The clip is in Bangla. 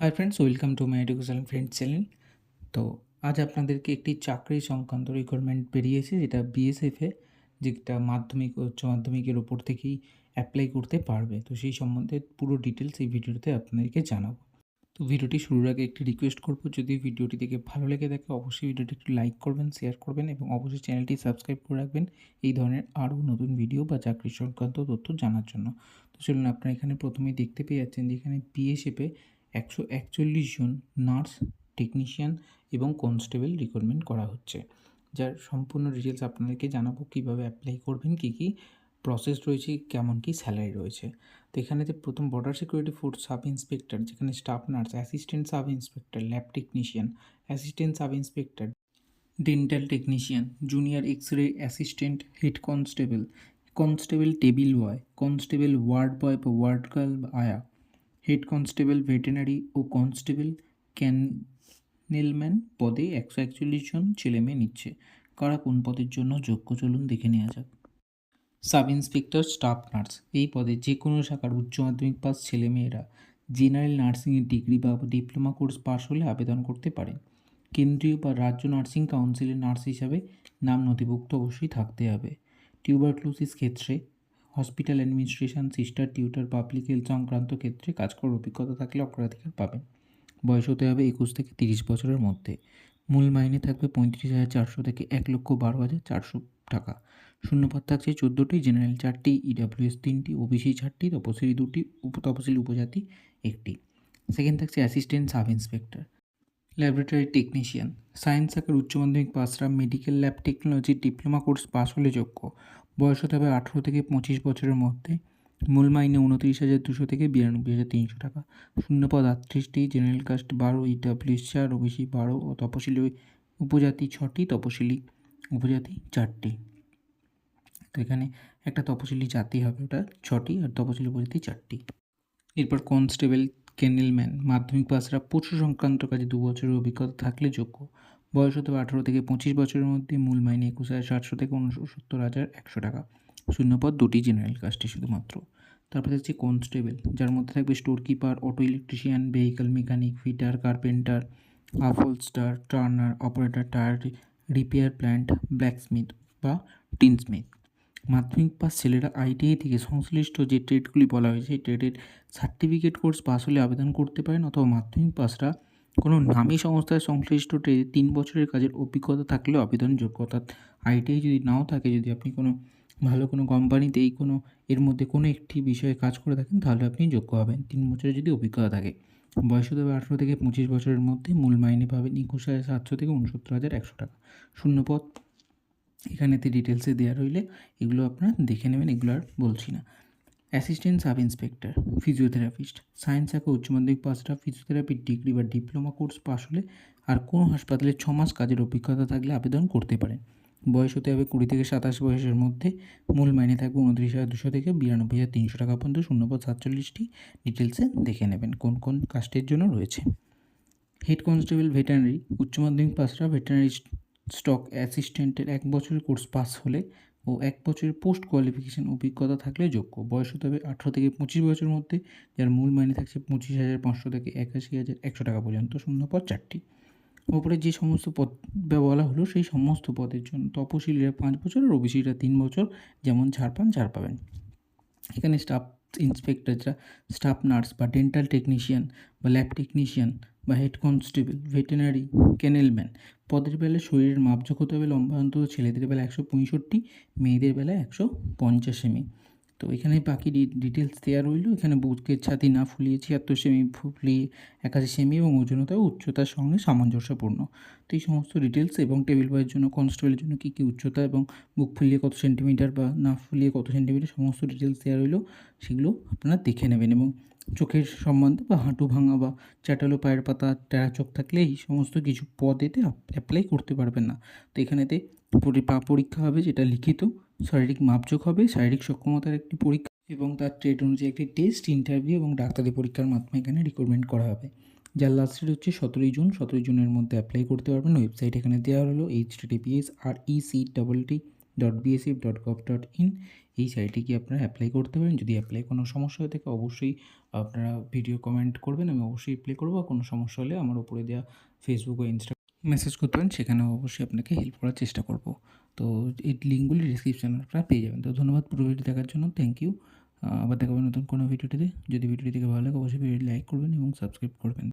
Hi friends welcome to my education friend channel তো আজ আপনাদেরকে একটি চাকরি সংক্রান্ত রিকোয়ারমেন্ট বেরিয়েছে, যেটা বিএসএফে যেটা মাধ্যমিক উচ্চ মাধ্যমিকের ওপর থেকেই অ্যাপ্লাই করতে পারবে। তো সেই সম্বন্ধে পুরো ডিটেলস এই ভিডিওতে আপনাদেরকে জানাব। তো ভিডিওটি শুরুর আগে একটি রিকোয়েস্ট করব, যদি ভিডিওটি দেখে ভালো লেগে থাকে, অবশ্যই ভিডিওটি একটু লাইক করবেন শেয়ার করবেন এবং অবশ্যই চ্যানেলটি সাবস্ক্রাইব করে রাখবেন এই ধরনের আরও নতুন ভিডিও বা চাকরি সংক্রান্ত তথ্য জানার জন্য। তো চলুন, আপনারা এখানে প্রথমেই দেখতে পেয়ে যাচ্ছেন যে এখানে বিএসএফে একশো একচল্লিশ জন নার্স, টেকনিশিয়ান এবং কনস্টেবল রিক্রুটমেন্ট করা হচ্ছে। যার সম্পূর্ণ ডিটেলস আপনাদেরকে জানাব, কীভাবে অ্যাপ্লাই করবেন, কী কী প্রসেস রয়েছে, কেমন কী স্যালারি রয়েছে। তো এখানে যে প্রথম border security force sub inspector, যেখানে staff nurse, assistant sub inspector, lab technician, assistant sub inspector, dental technician, junior X ray assistant, head constable constable table boy, constable ward boy বা ward girl ayah. Head constable veterinary ও কনস্টেবল ক্যানেলম্যান পদে একশো একচল্লিশ জন ছেলেমেয়ে নিচ্ছে। কারা কোন পদের জন্য যোগ্য? চলুন দেখে নেওয়া যাক। Sub inspector, staff nurse. এই পদে যে কোনো শাখার উচ্চ মাধ্যমিক পাস ছেলেমেয়েরা জেনারেল নার্সিংয়ের ডিগ্রি বা ডিপ্লোমা কোর্স পাস হলে আবেদন করতে পারেন। কেন্দ্রীয় বা রাজ্য নার্সিং কাউন্সিলের নার্স হিসাবে নাম নথিভুক্ত অবশ্যই থাকতে হবে। টিউবারক্লোসিস ক্ষেত্রে hospital administration, sister, tutor, public health সংক্রান্ত ক্ষেত্রে কাজ করার অভিজ্ঞতা থাকলে অগ্রাধিকার পাবেন। বয়স হতে হবে একুশ থেকে তিরিশ বছরের মধ্যে। মূল মাইনে থাকবে পঁয়ত্রিশ হাজার চারশো থেকে এক লক্ষ বারো হাজার চারশো টাকা। শূন্যপদ থাকছে চোদ্দোটি, জেনারেল চারটি ইডাব্লিউএস তিনটি ওবিসি চারটি, তপশিলি দুটি তপশিলি উপজাতি একটি। সেকেন্ড থাকছে assistant sub inspector. Laboratory technician. Science শাখার উচ্চ মাধ্যমিক পাসরা medical lab technology diploma course pass হলে যোগ্য। বয়স হতে হবে আঠেরো থেকে পঁচিশ বছরের মধ্যে। মূল মাইনে উনত্রিশ হাজার দুশো থেকে বিরানব্বই হাজার তিনশো টাকা। শূন্যপদ আটত্রিশটি, জেনারেল কাস্ট বারো ইডাব্লিউএস চার, ওবিসি বারো ও তপশিলি উপজাতি ছটি, তপশিলি উপজাতি চারটি। তো এখানে একটা তপশিলি জাতি হবে ওটা, ছটি, আর তপশিলি উপজাতি চারটি। এরপর কনস্টেবল কেনেলম্যান, মাধ্যমিক পাসরা পশু সংক্রান্ত কাজে দু বছরের অভিজ্ঞতা থাকলে যোগ্য। বয়স হতে হবে আঠেরো থেকে পঁচিশ বছরের মধ্যে, মূল মাইনে একুশ হাজার সাতশো থেকে উনসত্তর হাজার একশো টাকা। শূন্যপদ দুটি জেনারেল কাস্টে শুধুমাত্র। তারপরে হচ্ছে কনস্টেবল যার মধ্যে থাকবে store keeper auto electrician vehicle mechanic fitter carpenter upholster turner operator tyre repair plant blacksmith বা টিনস্মিথ মাধ্যমিক পাস ছেলেরা আইটিআই থেকে সংশ্লিষ্ট যে ট্রেডগুলি বলা হয়েছে, সেই ট্রেডের সার্টিফিকেট কোর্স পাস হলে আবেদন করতে পারেন অথবা মাধ্যমিক পাসরা কোনো নামী সংশ্লিষ্ট ট্রেডে তিন বছরের কাজের অভিজ্ঞতা থাকলেও আবেদনযোগ্য অর্থাৎ আইটিআই যদি নাও থাকে, যদি আপনি কোনো ভালো কোনো কোম্পানিতে এই কোনো, এর মধ্যে কোনো একটি বিষয়ে কাজ করে থাকেন, তাহলে আপনি যোগ্য হবেন। তিন বছরের যদি অভিজ্ঞতা থাকে, বয়স হতে হবে আঠেরো থেকে পঁচিশ বছরের মধ্যে, মূল মাইনে পাবেন একুশ হাজার সাতশো থেকে উনসত্তর হাজার একশো টাকা। শূন্যপদ এখানেতে ডিটেলসে দেওয়া রইলে এগুলো আপনারা দেখে নেবেন, এগুলো আর বলছি না। Assistant sub inspector, physiotherapist. Science শাখা উচ্চ মাধ্যমিক পাসটা ফিজিওথেরাপির ডিগ্রি বা ডিপ্লোমা কোর্স পাস হলে আর কোনো হাসপাতালে ছ মাস কাজের অভিজ্ঞতা থাকলে আবেদন করতে পারেন। বয়স হতে হবে কুড়ি থেকে সাতাশ বয়সের মধ্যে। মূল মাইনে থাকবে উনত্রিশ হাজার দুশো থেকে বিরানব্বই হাজার তিনশো টাকা পর্যন্ত। শূন্যপদ সাতচল্লিশটি। ডিটেলসে দেখে নেবেন কোন কোন কাস্টের জন্য রয়েছে। হেড কনস্টেবল ভেটেনারি উচ্চ মাধ্যমিক পাসরা ভেটেনারি স্টক অ্যাসিস্ট্যান্টের এক বছরের কোর্স পাস হলে ও এক বছরের পোস্ট কোয়ালিফিকেশান অভিজ্ঞতা থাকলে যোগ্য। বয়স হতে হবে আঠেরো থেকে পঁচিশ বছরের মধ্যে, যার মূল মাইনে থাকছে পঁচিশ হাজার পাঁচশো থেকে একাশি হাজার একশো টাকা পর্যন্ত, শূন্য পদ চারটি। ওপরে যে সমস্ত পদ বলা হলো, সেই সমস্ত পদের জন্য তপশিলীরা পাঁচ বছর আর ওবিসিরা তিন বছর যেমন ছাড় পান, ছাড় পাবেন। এখানে স্টাফ ইন্সপেক্টররা স্টাফ নার্স বা ডেন্টাল টেকনিশিয়ান বা ল্যাব টেকনিশিয়ান বা হেড কনস্টেবল, ভেটেনারি কেনেলম্যান পদের বেলায় শরীরের মাপযোগ হতে হবে লম্বা অন্তত ছেলেদের বেলা একশো পঁয়ষট্টি, মেয়েদের বেলা একশো পঞ্চাশ সেমি। তো এখানে বাকি ডিটেলস দেওয়া রইল। এখানে বুকের ছাতি না ফুলিয়ে ছিয়াত্তর সেমি ফুলিয়ে একাশি সেমি এবং ওজনতা উচ্চতার সঙ্গে সামঞ্জস্যপূর্ণ। তো এই সমস্ত ডিটেলস এবং টেবিল বয়ের জন্য, কনস্টেবলের জন্য কী কী উচ্চতা এবং বুক ফুলিয়ে কত সেন্টিমিটার বা না ফুলিয়ে কত সেন্টিমিটার সমস্ত ডিটেলস দেওয়া রইল, সেগুলো আপনারা দেখে নেবেন এবং চোখের সম্বন্ধে বা হাঁটু ভাঙা বা চ্যাটালো পায়ের পাতা, টেরা চোখ থাকলে এই সমস্ত কিছু পদেতে অ্যাপ্লাই করতে পারবেন না। তো এখানেতে পা পরীক্ষা হবে, যেটা লিখিত। শারীরিক মাপযোগ হবে, শারীরিক সক্ষমতার একটি পরীক্ষা এবং তার ট্রেড অনুযায়ী একটি টেস্ট ইন্টারভিউ এবং ডাক্তারি পরীক্ষার মাধ্যমে এখানে রিক্রুটমেন্ট করা হবে। যার লাস্ট ডেট হচ্ছে সতেরোই জুন। সতেরোই জুনের মধ্যে অ্যাপ্লাই করতে পারবেন। ওয়েবসাইট এখানে দেওয়া হলো H TPS R E C double T dot BSF dot gov dot in এই সাইটে গিয়ে আপনারা অ্যাপ্লাই করতে পারেন। যদি অ্যাপ্লাই কোনো সমস্যা হয়ে থাকে, অবশ্যই আপনারা ভিডিও কমেন্ট করবেন। আমি অবশ্যই রিপ্লাই করব। কোনো সমস্যা হলে আমার উপরে দেওয়া ফেসবুক বা ইনস্টা মেসেজ করতে পারেন। সেখানেও অবশ্যই আপনাকে হেল্প করার চেষ্টা করব। তো এই লিঙ্কগুলি ডিসক্রিপশানে আপনারা পেয়ে যাবেন। তো ধন্যবাদ পুরো ভিডিও দেখার জন্য। থ্যাংক ইউ আবার দেখাবেন নতুন কোনো ভিডিওটিতে যদি ভিডিওটি থেকে ভালো লাগে, অবশ্যই ভিডিওটি লাইক করবেন এবং সাবস্ক্রাইব করবেন।